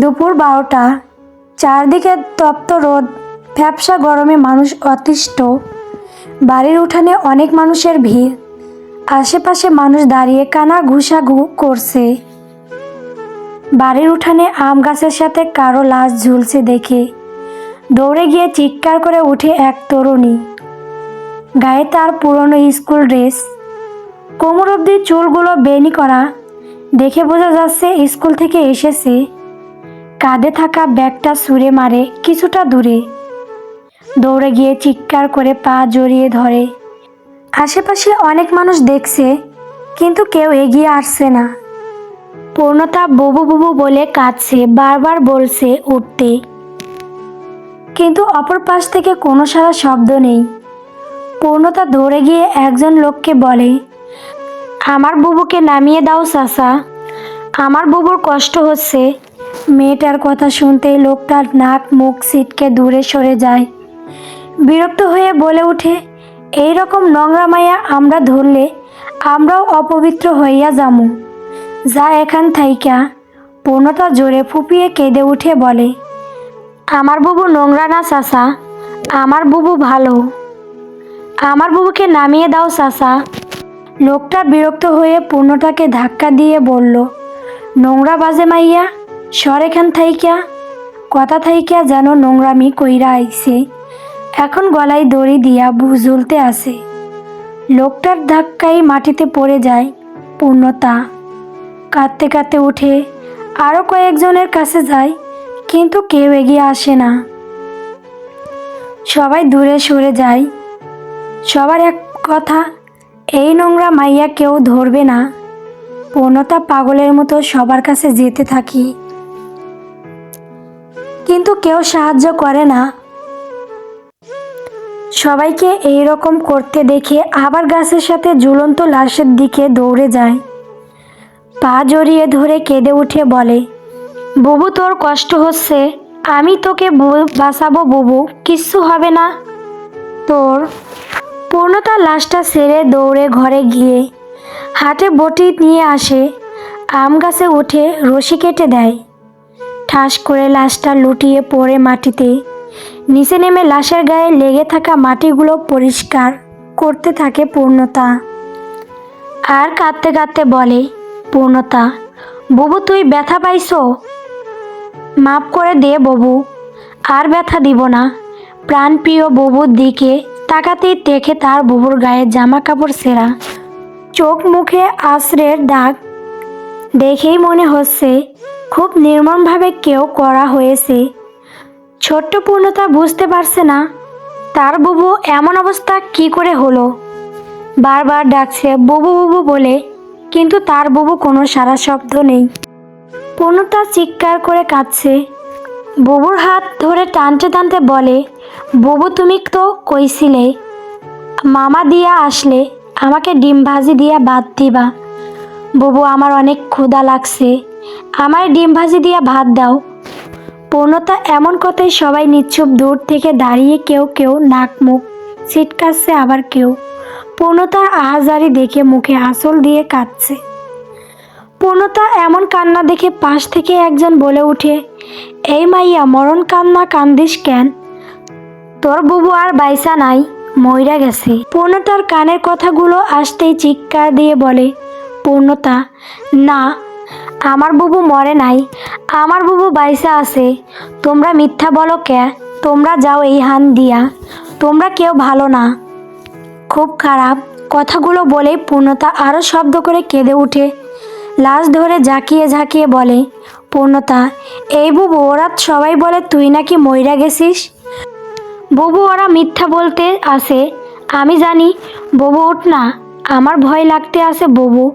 দুপুর বারোটা, চারদিকে তপ্ত রোদ, ফ্যাপসা গরমে মানুষ অতিষ্ঠ। বাড়ির উঠানে অনেক মানুষের ভিড়, আশেপাশে মানুষ দাঁড়িয়ে কানা ঘুষাঘু করছে। বাড়ির উঠানে আম গাছের সাথে কারও লাশ ঝুলছে দেখে, দৌড়ে গিয়ে চিৎকার করে উঠে এক তরুণী। গায়ে তার পুরনো স্কুল ড্রেস, কোমর অব্দি চুলগুলো বেনি করা, দেখে বোঝা যাচ্ছে স্কুল থেকে এসেছে। কাঁধে থাকা ব্যাগটা ছুঁড়ে মারে কিছুটা দূরে। দৌড়ে গিয়ে চিৎকার করে পা জড়িয়ে ধরে। আশেপাশে অনেক মানুষ দেখছে, কিন্তু কেউ এগিয়ে আসছে না। পূর্ণতা বুবু বুবু বলে কাঁদছে, বারবার বলছে, উঠতে। কিন্তু অপর পাশ থেকে কোনো সারা শব্দ নেই। পূর্ণতা দৌড়ে গিয়ে একজন লোককে বলে, আমার বুবুকে নামিয়ে দাও চাচা আমার বুবুর কষ্ট হচ্ছে। মেয়েটার কথা শুনতেই লোকটার নাক, মুখ সিটকে দূরে সরে যায়। বিরক্ত হয়ে বলে উঠে এই রকম নোংরা মায়া আমরা ধরলে আমরাও অপবিত্র হইয়া যামু। যা এখান থাইকা। পূর্ণতা জোরে ফুপিয়ে কেঁদে উঠে বলে, আমার বুবু নোংরা না চাচা, আমার বুবু ভালো। আমার বুবুকে নামিয়ে দাও চাচা। লোকটা বিরক্ত হয়ে পূর্ণটাকে ধাক্কা দিয়ে বলল, নোংরা বাজে মাইয়া সর এখান থাইকা, কথা থাইকা যেন নোংরামি কইরা আইছে। এখন গলায় দড়ি দিয়া ঝুলতে আসে লোকটার ধাক্কাই মাটিতে পড়ে যায় পূর্ণতা। কাঁদতে কাঁদতে উঠে আরও কয়েকজনের কাছে যায়, কিন্তু কেউ এগিয়ে আসে না। সবাই দূরে সরে যায়। সবার এক কথা, এই নোংরা মাইয়া কেউ ধরবে না। পূর্ণতা পাগলের মতো সবার কাছে যেতে থাকি। কিন্তু কেউ সাহায্য করে না। সবাইকে এই রকম করতে দেখে আবার গাছের সাথে ঝুলন্ত লাশের দিকে দৌড়ে যায়। পা জড়িয়ে ধরে কেঁদে উঠে বলে, বুবু, তোর কষ্ট হচ্ছে। আমি তোকে বাঁচাবো বুবু, কিচ্ছু হবে না। তোর পূর্ণতা লাশটা ছেড়ে দৌড়ে ঘরে গিয়ে হাটে বটি নিয়ে আসে, আম গাছে উঠে রশি কেটে দেয়। ঠাস করে লাশটা লুটিয়ে পড়ে মাটিতে। নিচে নেমে লাশের গায়ে লেগে থাকা মাটিগুলো পরিষ্কার করতে থাকে পূর্ণতা। আর কাঁদতে কাঁদতে বলে, পূর্ণতা, ববু তুই ব্যথা পাইছো? মাফ করে দে ববু, আর ব্যথা দিব না। প্রাণপ্রিয় ববুর দিকে তাকাতেই দেখে তার ববুর গায়ে জামা কাপড় সেরা। চোখ মুখে আশ্রের দাগ দেখেই মনে হচ্ছে খুব নির্মমভাবে কেউ করা হয়েছে। ছোট্ট পূর্ণতা বুঝতে পারছে না, তার বুবু এমন অবস্থা কি করে হলো? বারবার ডাকছে, বুবু বুবু বলে, কিন্তু তার বুবু কোনো সারা শব্দ নেই। পূর্ণতা চিৎকার করে কাঁদছে। বুবুর হাত ধরে টানতে টানতে বলে, বুবু, তুমি তো কইছিলে, মামা দিয়া আসলে আমাকে ডিম ভাজি দিয়া বাদ দিবা। বুবু, আমার অনেক ক্ষুধা লাগছে। আমার ডিম ভাজি দিয়া ভাত দাও। পূর্ণতা, এমন কথাই সবাই নিচ্ছুপ দূর থেকে দাঁড়িয়ে কেউ কেউ নাক মুখ ছিটকাচ্ছে আবার কেউ। পূর্ণতার আহাজারি দেখে মুখে আঁচল দিয়ে কাঁদছে। পূর্ণতা এমন কান্না দেখে পাশ থেকে একজন বলে উঠে, এই মাইয়া মরণ কান্না কান্দিস কেন? তোর বুবু আর বাইসা নাই ময়রা গেছে। পূর্ণতার কানের কথাগুলো আসতেই চিৎকার দিয়ে বলে, পূর্ণতা, না আমার বুবু মরে নাই, আমার বুবু বাইসা আছে। তোমরা মিথ্যা বলো কে? তোমরা যাও এই হান দিয়া। তোমরা কেউ ভালো না। খুব খারাপ। কথাগুলো বলেই পূর্ণতা আরও শব্দ করে কেঁদে উঠে। লাশ ধরে ঝাঁকিয়ে ঝাঁকিয়ে বলে, পূর্ণতা, এই বুবু ওরা সবাই বলে তুই নাকি মইরা গেছিস? বুবু ওরা মিথ্যা বলতে আসে। আমি জানি, বুবু উঠ না। আমার ভয় লাগতে আছে ববু।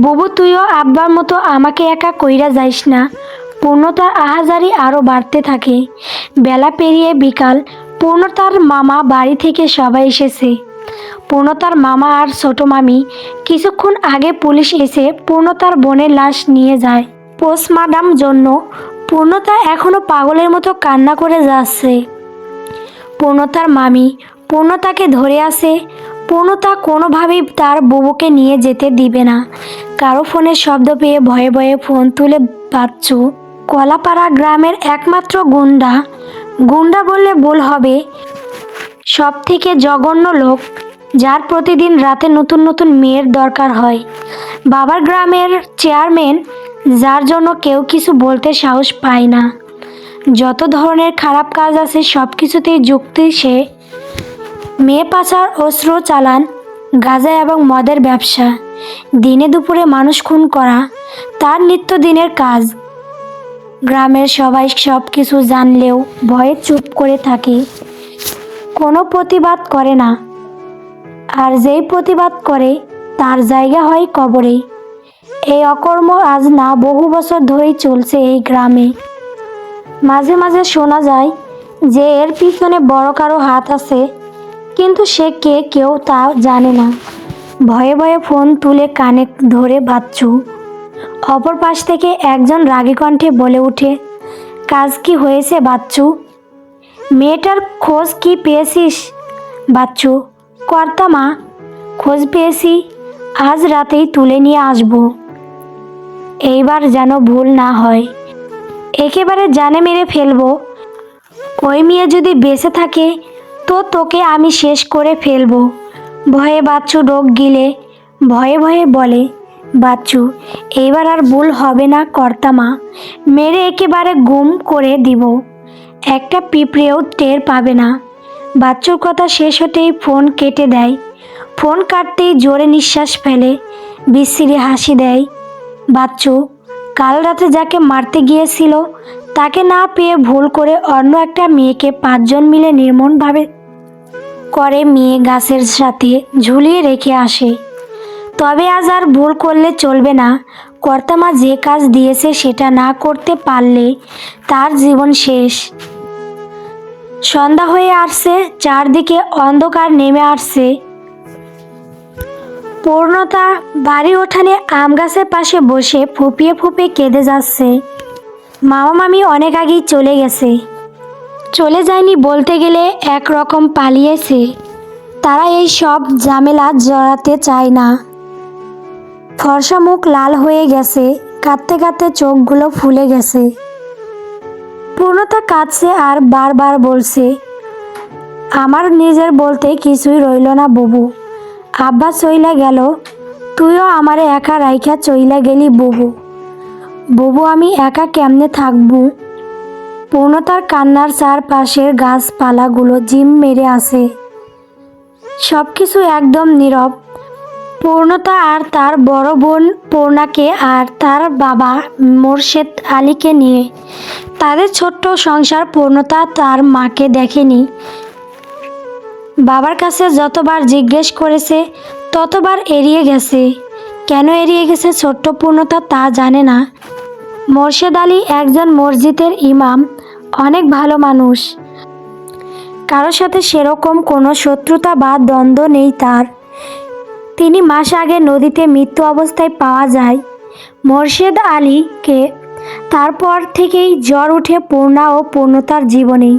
ববু, তুইও আব্বার মতো আমাকে একা কইরা যাইস না। পূর্ণতার আহাজারি আরও বাড়তে থাকে। বেলা পেরিয়ে বিকাল। পূর্ণতার মামা বাড়ি থেকে সবাই এসেছে। পূর্ণতার মামা আর ছোট মামি। কিছুক্ষণ আগে পুলিশ এসে পূর্ণতার বোনের লাশ নিয়ে যায়। পোস্টমার্টাম জন্য পূর্ণতা এখনও পাগলের মতো কান্না করে যাচ্ছে। পূর্ণতার মামি। পূর্ণতাকে ধরে আসে পূর্ণতা কোনোভাবেই তার বুবুকে নিয়ে যেতে দিবে না। কারও ফোনের শব্দ পেয়ে ভয়ে ভয়ে ফোন তুলে বাচ্চু কলাপাড়া গ্রামের একমাত্র গুন্ডা গুন্ডা বললে ভুল হবে। সব থেকে জঘন্য লোক, যার প্রতিদিন রাতে নতুন নতুন মেয়ের দরকার হয়। বাবার গ্রামের চেয়ারম্যান, যার জন্য কেউ কিছু বলতে সাহস পায় না। যত ধরনের খারাপ কাজ আছে সব কিছুতেই যুক্তি সে মেয়ে পাচার অস্ত্র চালান, গাঁজা এবং মদের ব্যবসা। দিনে দুপুরে মানুষ খুন করা, তার নিত্যদিনের কাজ। গ্রামের সবাই সব কিছু জানলেও ভয়ে চুপ করে থাকে। কোনো প্রতিবাদ করে না। আর যেই প্রতিবাদ করে, তার জায়গা হয় কবরে। এই অকর্ম আজ না, বহু বছর ধরেই চলছে এই গ্রামে। মাঝে মাঝে শোনা যায় যে এর পিছনে বড় কারও হাত আছে কিন্তু সে কে কেউ তা জানে না। ভয়ে ভয়ে ফোন তুলে কানে ধরে বাচ্চু অপর পাশ থেকে একজন রাগী কণ্ঠে বলে ওঠে কাজ কি হয়েছে বাচ্চু? মেয়েটার খোঁজ কি পেয়েছিস? বাচ্চু, কর্তা মা, খোঁজ পেয়েছি। আজ রাতেই তুলে নিয়ে আসব। এইবার যেন ভুল না হয়। একেবারে জানে মেরে ফেলব। ওই মেয়ে যদি বেঁচে থাকে তো তোকে আমি শেষ করে ফেলব। ভয়ে বাচ্চু ডোক গিলে, ভয়ে ভয়ে বলে, বাচ্চু, এইবার আর ভুল হবে না কর্তামা মেরে একেবারে গুম করে দিব। একটা পিঁপড়েও টের পাবে না। বাচ্চুর কথা শেষ হতেই ফোন কেটে দেয়। ফোন কাটতেই জোরে নিঃশ্বাস ফেলে, বিশ্রী হাসি দেয়। বাচ্চু, কাল রাতে যাকে মারতে গিয়েছিল তাকে না পেয়ে ভুল করে অন্য একটা মেয়েকে পাঁচজন মিলে নির্মমভাবে করে মেয়ে গাছের সাথে ঝুলিয়ে রেখে আসে। তবে আজ আর ভুল করলে চলবে না। কর্তামা যে কাজ দিয়েছে সেটা না করতে পারলে তার জীবন শেষ। সন্ধ্যা হয়ে আসছে, চারদিকে অন্ধকার নেমে আসছে। পূর্ণতা বাড়ি ওঠানে আম গাছের পাশে বসে ফুপিয়ে ফুপিয়ে কেঁদে যাচ্ছে। মামা মামি অনেক আগেই চলে গেছে। চলে যায়নি বলতে গেলে একরকম পালিয়েছে। তারা এই সব ঝামেলা জড়াতে চায় না। ফর্সা মুখ লাল হয়ে গেছে, কাঁদতে কাঁদতে চোখগুলো ফুলে গেছে। পূর্ণতা কাঁদছে আর বারবার বলছে, আমার নিজের বলতে কিছুই রইল না বুবু। আব্বা চইলা গেল, তুইও আমারে একা রাইখা চইলা গেলি বুবু। বুবু, আমি একা কেমনে থাকব? পূর্ণতার কান্নার চারপাশের গাছপালাগুলো জিম মেরে আসে সব কিছু একদম নীরব। পূর্ণতা আর তার বড় বোন পূর্ণাকে আর তার বাবা মোর্শেদ আলীকে নিয়ে। তাদের ছোট্ট সংসার পূর্ণতা তার মাকে দেখেনি। বাবার কাছে যতবার জিজ্ঞেস করেছে, ততবার এড়িয়ে গেছে। কেন এড়িয়ে গেছে ছোট্ট পূর্ণতা তা জানে না। মোর্শেদ আলী একজন মসজিদের ইমাম, অনেক ভালো মানুষ। কারোর সাথে সেরকম কোনো শত্রুতা বা দ্বন্দ্ব নেই তার। তিনি মাস আগে নদীতে মৃত্যু অবস্থায় পাওয়া যায়। মোর্শেদ আলীকে তারপর থেকেই জ্বর উঠে পূর্ণা ও পূর্ণতার জীবনে।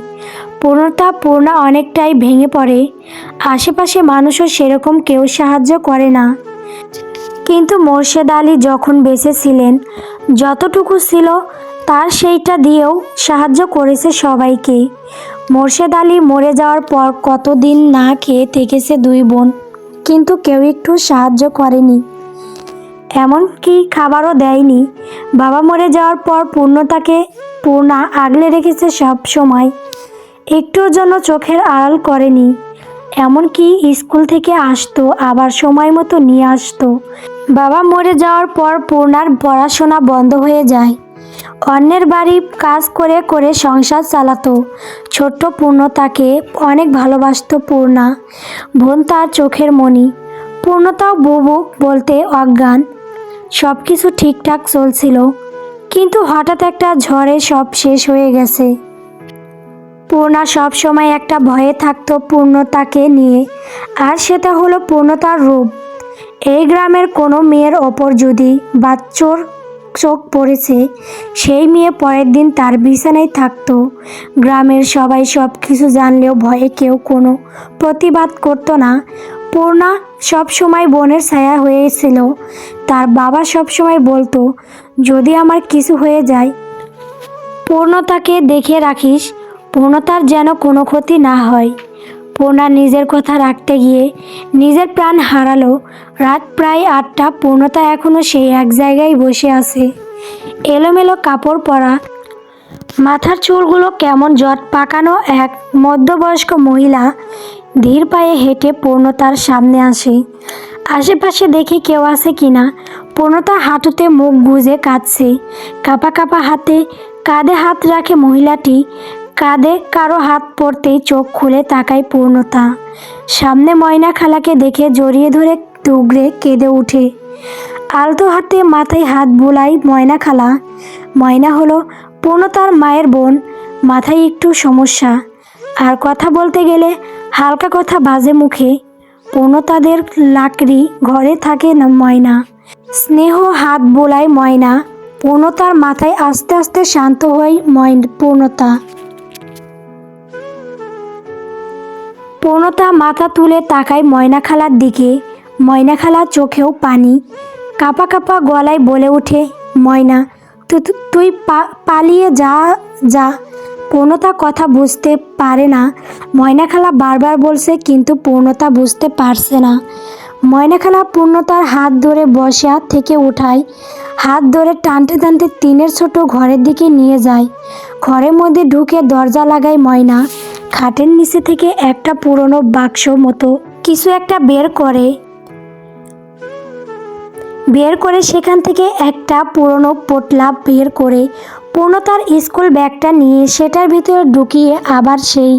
পূর্ণতা, পূর্ণা অনেকটাই ভেঙে পড়ে। আশেপাশে মানুষও সেরকম কেউ সাহায্য করে না। কিন্তু মোর্শেদ আলী যখন বেঁচে ছিলেন, যতটুকু ছিল, তার সেইটা দিয়েও সাহায্য করেছে সবাইকে। মোর্শেদ আলী মরে যাওয়ার পর কতদিন না খেয়ে থেকেছে দুই বোন, কিন্তু কেউ একটু সাহায্য করেনি। এমনকি খাবারও দেয়নি। বাবা মরে যাওয়ার পর পূর্ণতাকে পূর্ণা আগলে রেখেছে সব সময়। একটুর জন্য চোখের আড়াল করেনি। এমনকি স্কুল থেকে আসতো, আবার সময় মতো নিয়ে আসতো। বাবা মরে যাওয়ার পর পূর্ণার পড়াশোনা বন্ধ হয়ে যায়। অন্যের বাড়ি কাজ করে করে সংসার চালাতো। ছোট্ট পূর্ণতাকে অনেক ভালোবাসতো পূর্ণা। বোন তার চোখের মণি। পূর্ণতাও বুবু বলতে অজ্ঞান। সব কিছু ঠিকঠাক চলছিল। কিন্তু হঠাৎ একটা ঝড়ে সব শেষ হয়ে গেছে। পূর্ণা সব সময় একটা ভয়ে থাকতো পূর্ণতাকে নিয়ে। আর সেটা হলো পূর্ণতার রূপ। এই গ্রামের কোনো মেয়ের ওপর যদি বাচ্চোর চোখ পড়েছে, সেই মেয়ে পরের দিন তার বিছানায় থাকতো। গ্রামের সবাই সব কিছু জানলেও ভয়ে কেউ কোনো প্রতিবাদ করতো না। পূর্ণা সব সময় বোনের ছায়া হয়েছিল। তার বাবা সব সময় বলতো, যদি আমার কিছু হয়ে যায়, পূর্ণতাকে দেখে রাখিস, পূর্ণতার যেন কোনো ক্ষতি না হয়। পূর্ণা নিজের কথা রাখতে গিয়ে নিজের প্রাণ হারালো। রাত প্রায় আটটা, পূর্ণতা এখনও সেই এক জায়গায় বসে আছে। এলোমেলো কাপড় পরা, মাথার চুলগুলো কেমন জট পাকানো এক মধ্যবয়স্ক মহিলা ধীর পায়ে হেঁটে পূর্ণতার সামনে আসে। আশেপাশে দেখে কেউ আছে কিনা? পূর্ণতা হাঁটুতে মুখ গুজে কাঁদছে। কাপা কাপা হাতে কাঁধে হাত রাখে মহিলাটি। কাঁধে কারও হাত পড়তেই চোখ খুলে তাকায় পূর্ণতা। সামনে ময়না খালাকে দেখে জড়িয়ে ধরে টুগরে কেঁদে ওঠে আলতো হাতে মাথায় হাত বুলাই ময়না খালা। ময়না হলো পূর্ণতার মায়ের বোন, মাথায় একটু সমস্যা। আর কথা বলতে গেলে হালকা কথা বাজে মুখে। পূর্ণতাদের লাকড়ি ঘরে থাকে না ময়না। স্নেহ হাত বোলায় ময়না। পূর্ণতার মাথায় আস্তে আস্তে শান্ত হয় ময়, পূর্ণতা। পূর্ণতা মাথা তুলে তাকায় ময়নাখালার দিকে। ময়নাখালা চোখেও পানি। কাপা কাপা গলায় বলে ওঠে, ময়না তুই পালিয়ে যা যা। পূর্ণতা কথা বুঝতে পারে না। ময়নাখালা বারবার বলছে, কিন্তু পূর্ণতা বুঝতে পারছে না। ময়নাখালা পূর্ণতার হাত ধরে বসা থেকে উঠায়। হাত ধরে টানতে টানতে টিনের ছোট ঘরের দিকে নিয়ে যায়। ঘরের মধ্যে ঢুকে দরজা লাগায় ময়না। খাটের নিচে থেকে একটা পুরনো বাক্স মতো কিছু একটা বের করে। বের করে সেখান থেকে একটা পুরনো পোটলা বের করে পূর্ণতার স্কুল ব্যাগটা নিয়ে সেটার ভিতরে ঢুকিয়ে আবার সেই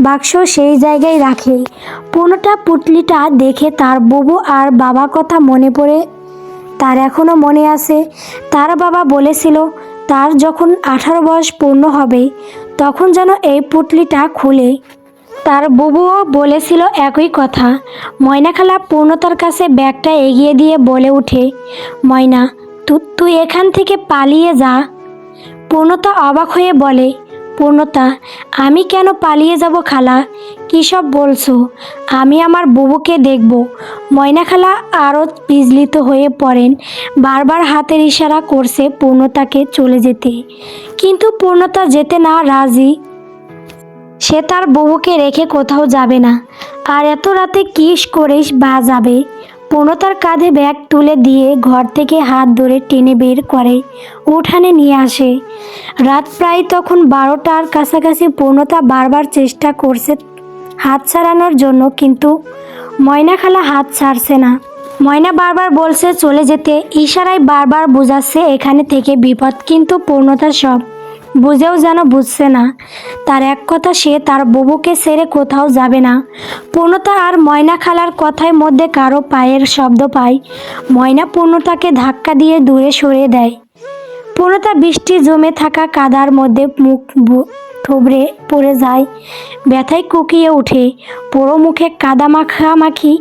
বাক্স সেই জায়গায় রাখে। পূর্ণটা পুটলিটা দেখে তার বুবু আর বাবা কথা মনে পড়ে। তার এখনও মনে আছে। তার বাবা বলেছিল তার যখন আঠারো বয়স পূর্ণ হবে, তখন যেন এই পুটলিটা খুলে। তার বুবুও বলেছিল একই কথা। ময়নাখালা পূর্ণতার কাছে ব্যাগটা এগিয়ে দিয়ে বলে উঠে, ময়না তুই এখান থেকে পালিয়ে যা। পূর্ণতা অবাক হয়ে বলে পূর্ণতা আমি কেন পালিয়ে যাব খালা? কী সব বলছো? আমি আমার বুবুকে দেখব। ময়না খালা আরও বিজলিত হয়ে পড়েন, বারবার হাতের ইশারা করছে পূর্ণতাকে চলে যেতে। কিন্তু পূর্ণতা যেতে না রাজি। সে তার বউকে রেখে কোথাও যাবে না। আর এত রাতে কিস করেই বা যাবে? পূর্ণতার কাঁধে ব্যাগ তুলে দিয়ে ঘর থেকে হাত ধরে টেনে বের করে, উঠানে নিয়ে আসে। রাত প্রায় তখন বারোটার কাছাকাছি পূর্ণতা বারবার চেষ্টা করছে হাত ছাড়ানোর জন্য, কিন্তু ময়না খালা হাত ছাড়ছে না। ময়না বারবার বলছে, চলে যেতে। ইশারায় বারবার বোঝাচ্ছে, এখানে থেকে বিপদ। কিন্তু পূর্ণতা সব বুঝেও যেন বুঝছে না। তার এক কথা সে তার ববুকে ছেড়ে কোথাও যাবে না। পূর্ণতা আর ময়না খালার কথায় মধ্যে কারও পায়ের শব্দ পায়। ময়না পূর্ণতাকে ধাক্কা দিয়ে দূরে সরিয়ে দেয়। পূর্ণতা বৃষ্টি জমে থাকা কাদার মধ্যে মুখ থুবড়ে পড়ে যায়। ব্যথায় কুকিয়ে ওঠে। পোড়ো মুখে কাদা মাখামাখি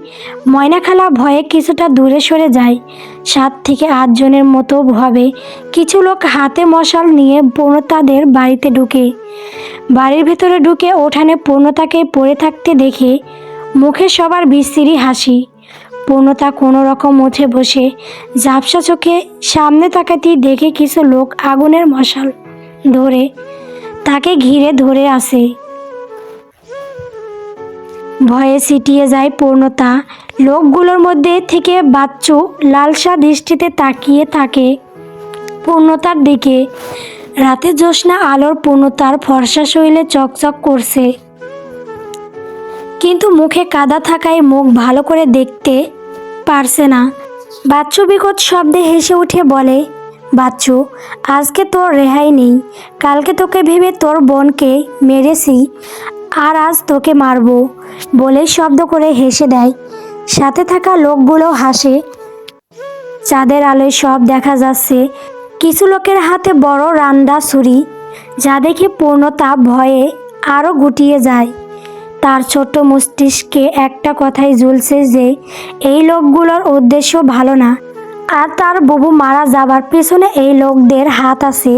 ময়নাখালা ভয়ে কিছুটা দূরে সরে যায়। সাত থেকে আটজনের মতো ভাবে কিছু লোক হাতে মশাল নিয়ে পূর্ণতাদের বাড়িতে ঢুকে। বাড়ির ভেতরে ঢুকে ওঠানে পূর্ণতাকে পড়ে থাকতে দেখে মুখে সবার বিস্তিরি হাসি। পূর্ণতা কোনো রকম উঠে বসে ঝাপসা চোখে সামনে তাকাতেই দেখে কিছু লোক আগুনের মশাল ধরে তাকে ঘিরে ধরে আসে। ভয়ে সিটিয়ে যায় পূর্ণতা। লোকগুলোর মধ্যে থেকে বাচ্চু লালসা দৃষ্টিতে তাকিয়ে থাকে পূর্ণতার দিকে। রাতে জ্যোৎস্না আলোর পূর্ণতার ফর্সা শৈলে চকচক করছে। কিন্তু মুখে কাদা থাকায় মুখ ভালো করে দেখতে পারছে না। বাচ্চু বিকট শব্দে হেসে উঠে বলে বাচ্চু, আজকে তোর রেহাই নেই। কালকে তোকে ভেবে তোর বোনকে মেরেছি, আর আজ তোকে মারবো বলে শব্দ করে হেসে দেয়। সাথে থাকা লোকগুলো হাসে। চাঁদের আলোয় সব দেখা যাচ্ছে। কিছু লোকের হাতে বড় রান্ডা ছুরি, যা দেখে পূর্ণতা ভয়ে আরও গুটিয়ে যায়। তার ছোট্ট মস্তিষ্কে একটা কথাই ঝুলছে যে, এই লোকগুলোর উদ্দেশ্য ভালো না। আর তার বুবু মারা যাবার পেছনে এই লোকদের হাত আছে।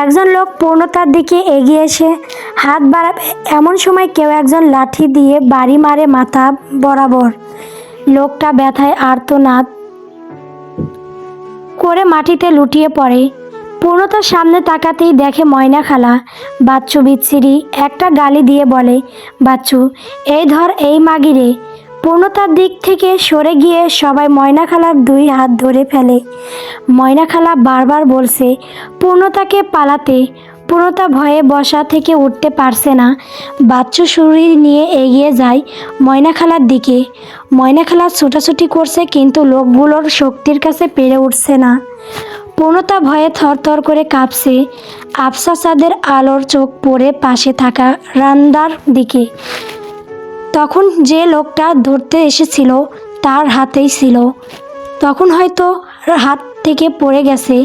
একজন লোক পূর্ণতার দিকে এগিয়ে এসে হাত বাড়াবে। এমন সময় কেউ একজন লাঠি দিয়ে বাড়ি মারে মাথা বরাবর। লোকটা ব্যথায় আর্তনাদ করে মাটিতে লুটিয়ে পড়ে। পূর্ণতার সামনে তাকাতেই দেখে ময়না খালা, বাচ্চু বিচ্ছিরি, একটা গালি দিয়ে বলে, বাচ্চু, এই ধর এই মাগিরে পূর্ণতার দিক থেকে সরে গিয়ে সবাই ময়না খালার দুই হাত ধরে ফেলে। ময়না খালা বারবার বলছে, পূর্ণতাকে পালাতে, পূর্ণতা ভয়ে বসা থেকে উঠতে পারছে না। বাচ্চু শরীর নিয়ে এগিয়ে যায় ময়না খালার দিকে। ময়না খালা ছোটাছুটি করছে কিন্তু লোকগুলোর শক্তির কাছে পেরে উঠছে না। পূর্ণতা ভয়ে থরথর করে কাঁপছে। আফসা চাঁদের আলোর চোখ পড়ে পাশে থাকা রান্দার দিকে। তখন যে লোকটা ধরতে এসেছিল, তার হাতেই ছিল। তখন হয়তো হাত থেকে পড়ে গেছে।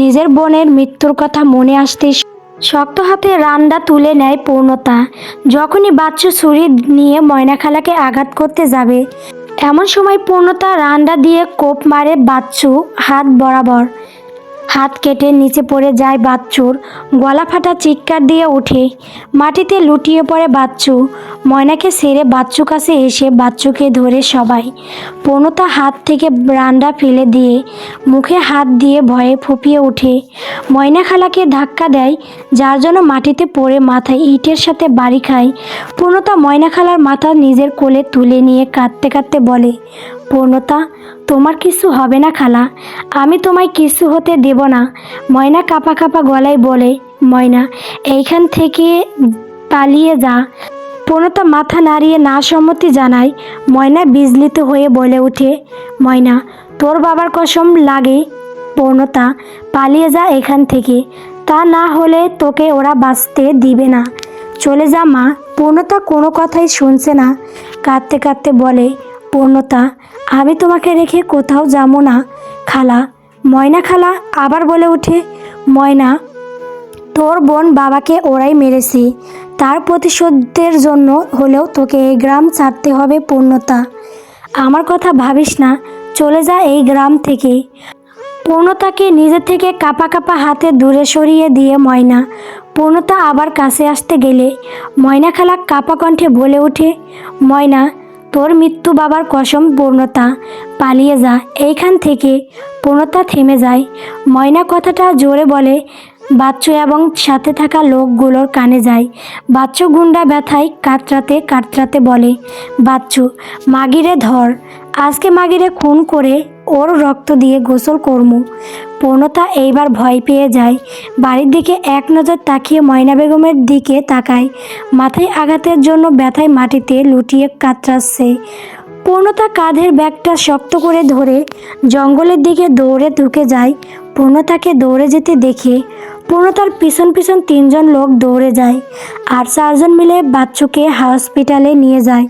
নিজের বোনের মৃত্যুর কথা মনে আসতে শক্ত হাতে রান্ডা তুলে নেয় পূর্ণতা। যখনই বাচ্চা ছুরি নিয়ে ময়নাখালাকে আঘাত করতে যাবে, এমন সময় পূর্ণতা রান্ডা দিয়ে কোপ মারে বাচ্চু হাত বরাবর। হাত কেটে নিচে পড়ে যায় বাচ্চুর। গলা ফাটা চিৎকার দিয়ে ওঠে। মাটিতে লুটিয়ে পড়ে বাচ্চু। ময়নাকে সেরে বাচ্চু কাছে এসে বাচ্চুকে ধরে সবাই। পূর্ণতা হাত থেকে রান্ডা ফেলে দিয়ে মুখে হাত দিয়ে ভয়ে ফুপিয়ে ওঠে। ময়না খালাকে ধাক্কা দেয়, যার জন্য মাটিতে পড়ে মাথায় ইটের সাথে বাড়ি খায়। পূর্ণতা ময়না খালার মাথা নিজের কোলে তুলে নিয়ে কাঁদতে কাঁদতে বলে পূর্ণতা, তোমার কিছু হবে না খালা। আমি তোমায় কিছু হতে দেব না। ময়না কাপা কাপা গলায় বলে, ময়না, এইখান থেকে পালিয়ে যা। পূর্ণতা মাথা নাড়িয়ে না সম্মতি জানায়, ময়না বিজলিত হয়ে বলে ওঠে, ময়না, তোর বাবার কসম লাগে, পূর্ণতা, পালিয়ে যা এখান থেকে। তা না হলে তোকে ওরা বাঁচতে দিবে না। চলে যা মা, পূর্ণতা কোনো কথাই শুনছে না। কাঁদতে কাঁদতে বলে পূর্ণতা, আমি তোমাকে রেখে কোথাও যাব না, খালা। ময়না খালা আবার বলে ওঠে, ময়না, তোর বোন বাবাকে ওরাই মেরেছি। তার প্রতিশোধের জন্য হলেও তোকে এই গ্রাম ছাড়তে হবে পূর্ণতা। আমার কথা ভাবিস না, চলে যা এই গ্রাম থেকে। পূর্ণতাকে নিজে থেকে কাপা কাপা হাতে দূরে সরিয়ে দিয়ে ময়না, পূর্ণতা আবার কাছে আসতে গেলে? ময়না খালা কাপা কণ্ঠে বলে ওঠে, ময়না তোর মৃত্যু বাবার কসম পূর্ণতা পালিয়ে যা। এইখান থেকে পূর্ণতা থেমে যায়। ময়না কথাটা জোরে বলে, বাচ্চু এবং সাথে থাকা লোকগুলোর কানে যায়। বাচ্চু গুন্ডা ব্যথায় কাতরাতে কাতরাতে বলে, বাচ্চু, মাগিরে ধর। আজকে মাগিরে খুন করে ওর রক্ত দিয়ে গোসল করমু। পূর্ণতা এইবার ভয় পেয়ে যায়। বাড়ির দিকে এক নজর তাকিয়ে ময়না বেগমের দিকে তাকায়। মাথায় আঘাতের জন্য ব্যথায় মাটিতে লুটিয়ে কাতরাচ্ছে। পূর্ণতা কাঁধের ব্যাগটা শক্ত করে ধরে জঙ্গলের দিকে দৌড়ে ঢুকে যায়। পূর্ণতাকে দৌড়ে যেতে দেখে পূর্ণতার পিছন পিছন তিনজন লোক দৌড়ে যায় আর চারজন মিলে বাচ্চুকে হসপিটালে নিয়ে যায়।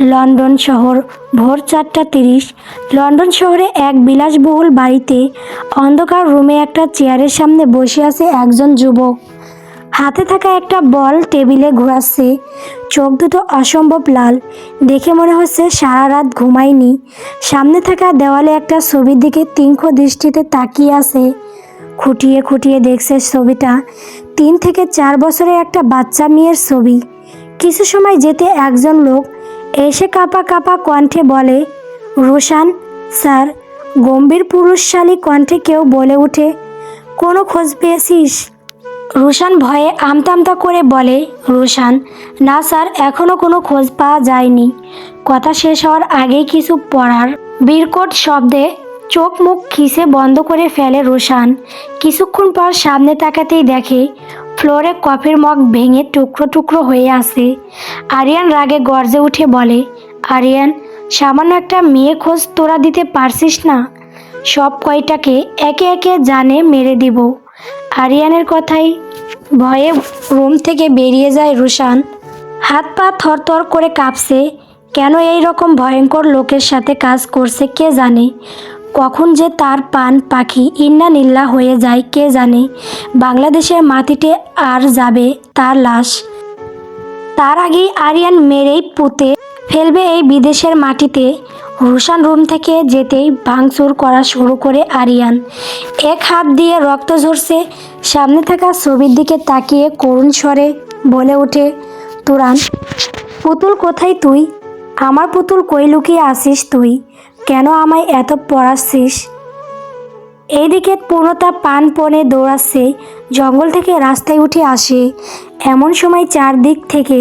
লন্ডন শহর, ভোর চারটা তিরিশ। লন্ডন শহরে এক বিলাসবহুল বাড়িতে অন্ধকার রুমে একটা চেয়ারের সামনে বসে আছে একজন যুবক। হাতে থাকা একটা বল টেবিলে ঘোরাচ্ছে। চোখ দুটো অসম্ভব লাল। দেখে মনে হচ্ছে সারা রাত ঘুমায়নি। সামনে থাকা দেওয়ালে একটা ছবির দিকে তীক্ষ্ণ দৃষ্টিতে তাকিয়ে আছে। খুঁটিয়ে খুঁটিয়ে দেখছে ছবিটা। তিন থেকে চার বছরের একটা বাচ্চা মেয়ের ছবি। কিছু সময় যেতে একজন লোক এসে কাপা কাপা কণ্ঠে বলে, রোশান, স্যার, গম্ভীর পুরুষশালী কণ্ঠে কেউ বলে ওঠে, কোনো খোঁজ পেয়েছিস? রোশান ভয়ে আমতামতা করে বলে, রোশান, না স্যার এখনও কোনো খোঁজ পাওয়া যায়নি। কথা শেষ হওয়ার আগেই কিছু পড়ার বিরকট শব্দে চোখ মুখ খিসে বন্ধ করে ফেলে রোশান। কিছুক্ষণ পর সামনে তাকাতেই দেখে ফ্লোরে কফির মগ ভেঙে টুকরো টুকরো হয়ে আসে আরিয়ান রাগে গর্জে উঠে বলে, আরিয়ান, সামান্য একটা মেয়ে খোঁজ তোরা দিতে পারছিস না। সব কয়টাকে একে একে জানে মেরে দিব। আরিয়ানের কথাই ভয়ে রুম থেকে বেরিয়ে যায় রুশান। হাত পা থরথর করে কাঁপছে। কেন এই রকম ভয়ঙ্কর লোকের সাথে কাজ করছে কে জানে? কখন যে তার পান পাখি ইন্না নিল্লা হয়ে যায় কে জানে? বাংলাদেশের মাটিতে আর যাবে তার লাশ। তার আগেই আরিয়ান মেরেই পুঁতে ফেলবে এই বিদেশের মাটিতে। রুশান রুম থেকে যেতেই ভাঙচুর করা শুরু করে আরিয়ান। এক হাত দিয়ে রক্ত ঝরছে, সামনে থাকা ছবির দিকে তাকিয়ে করুণ স্বরে বলে ওঠে, তুরান, পুতুল কোথায় তুই? আমার পুতুল কই লুকিয়ে আসিস তুই? কেন আমায় এত পড়াচ্ছিস? এইদিকে পূর্ণতা পান পনে দৌড়াচ্ছে, জঙ্গল থেকে রাস্তায় উঠে আসে। এমন সময় চারদিক থেকে